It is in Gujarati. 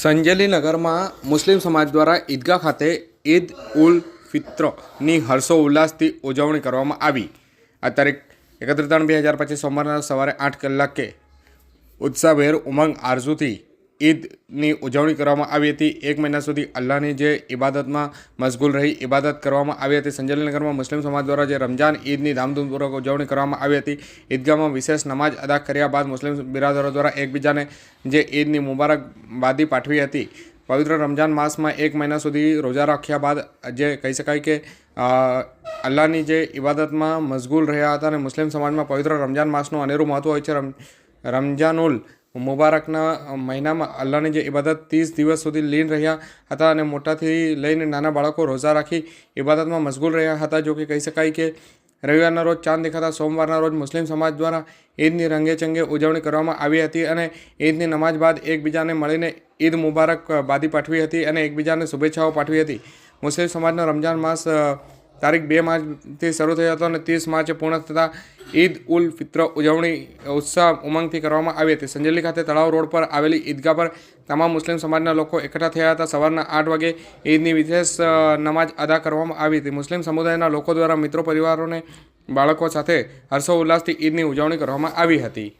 સંજેલી નગરમાં મુસ્લિમ સમાજ દ્વારા ઈદગાહ ખાતે ઈદ ઉલ ફિત્રની હર્ષો ઉલ્લાસથી ઉજવણી કરવામાં આવી. આ તારીખ એકત્રીસ ત્રણ બે હજાર પચીસ સોમવારના સવારે આઠ કલાકે ઉત્સાહભેર ઉમંગ આરઝુથી ઈદની ઉજવણી કરવામાં આવી હતી. એક મહિના સુધી અલ્લાહની જે ઇબાદતમાં મશગુલ રહી, ઇબાદત કરવામાં આવી હતી. સંજયનગરમાં મુસ્લિમ સમાજ દ્વારા જે રમજાન ઈદની ધામધૂમપૂર્વક ઉજવણી કરવામાં આવી હતી. ઈદગાહમાં વિશેષ નમાજ અદા કર્યા બાદ મુસ્લિમ બિરાદરો દ્વારા એકબીજાને જે ઈદની મુબારકબાદી પાઠવી હતી. પવિત્ર રમજાન માસમાં એક મહિના સુધી રોજા રાખ્યા બાદ જે કહી શકાય કે અલ્લાહની જે ઇબાદતમાં મશગુલ રહ્યા હતા અને મુસ્લિમ સમાજમાં પવિત્ર રમજાન માસનું અનેરું મહત્વ હોય છે. રમ રમજાનુલ મુબારકના મહિનામાં અલ્લાહની જે ઇબાદત ત્રીસ દિવસ સુધી લીન રહ્યા હતા અને મોટાથી લઈને નાના બાળકો રોજા રાખી ઇબાદતમાં મશગુલ રહ્યા હતા. જો કે કહી શકાય કે રવિવારના રોજ ચાંદ દેખાતા સોમવારના રોજ મુસ્લિમ સમાજ દ્વારા ઈદની રંગે ચંગે ઉજવણી કરવામાં આવી હતી અને ઈદની નમાજ બાદ એકબીજાને મળીને ઈદ મુબારક બાદી પાઠવી હતી અને એકબીજાને શુભેચ્છાઓ પાઠવી હતી. મુસ્લિમ સમાજનો રમજાન માસ તારીખ બે માર્ચથી શરૂ થયો હતો અને ત્રીસ માર્ચે પૂર્ણ થતાં ઈદ ઉલ ફિત્ર ઉજવણી ઉત્સાહ ઉમંગથી કરવામાં આવી હતી. સંજેલી ખાતે તળાવ રોડ પર આવેલી ઈદગાહ પર તમામ મુસ્લિમ સમાજના લોકો એકઠા થયા હતા. સવારના આઠ વાગે ઈદની વિશેષ નમાજ અદા કરવામાં આવી હતી. મુસ્લિમ સમુદાયના લોકો દ્વારા મિત્રો પરિવારોને બાળકો સાથે હર્ષોલ્લાસથી ઈદની ઉજવણી કરવામાં આવી હતી.